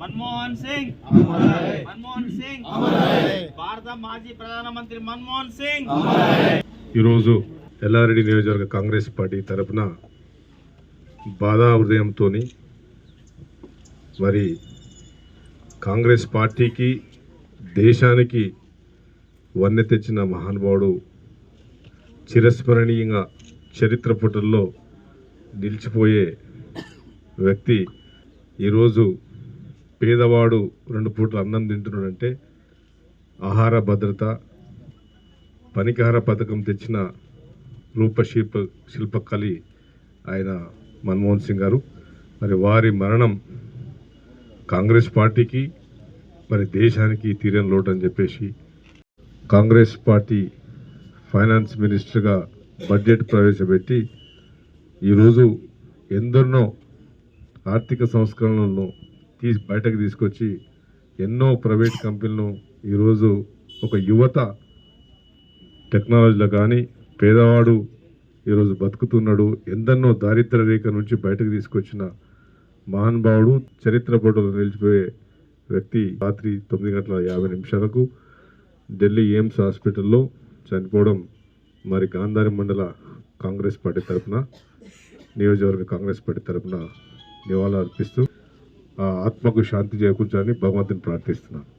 మన్మోహన్ సింగ్. మన్మోహన్ సింగ్. భారత మాజీ ప్రధానమంత్రి మన్మోహన్ సింగ్. ఈరోజు ఎల్లారెడ్డి నియోజకవర్గ కాంగ్రెస్ పార్టీ తరపున బాధా హృదయంతో మరి కాంగ్రెస్ పార్టీకి దేశానికి వన్నె తెచ్చిన మహానుభావుడు చిరస్మరణీయంగా చరిత్ర పుటల్లో నిలిచిపోయే వ్యక్తి ఈరోజు పేదవాడు రెండు పూటలు అన్నం తింటున్నాడంటే ఆహార భద్రత పనికార పథకం తెచ్చిన రూపశిల్ప శిల్పకళి ఆయన మన్మోహన్ సింగ్ గారు. మరి వారి మరణం కాంగ్రెస్ పార్టీకి మరి దేశానికి తీరని లోటు అని చెప్పేసి కాంగ్రెస్ పార్టీ ఫైనాన్స్ మినిస్టర్గా బడ్జెట్ ప్రవేశపెట్టి ఈరోజు ఎందరినో ఆర్థిక సంస్కరణలను తీసి బయటకు తీసుకొచ్చి ఎన్నో ప్రైవేట్ కంపెనీలను ఈరోజు ఒక యువత టెక్నాలజీలో కానీ పేదవాడు ఈరోజు బతుకుతున్నాడు ఎందన్నో దారిద్ర రేఖ నుంచి బయటకు తీసుకొచ్చిన మహానుభావుడు చరిత్ర పటంలో నిలిచిపోయే వ్యక్తి రాత్రి తొమ్మిది గంటల యాభై నిమిషాలకు ఢిల్లీ ఎయిమ్స్ హాస్పిటల్లో చనిపోవడం మరి గాంధారి మండల కాంగ్రెస్ పార్టీ తరఫున నియోజకవర్గ కాంగ్రెస్ పార్టీ తరఫున నివాళులు అర్పిస్తూ ఆ ఆత్మకు శాంతి చేకూర్చాలని భగవంతుని ప్రార్థిస్తున్నాను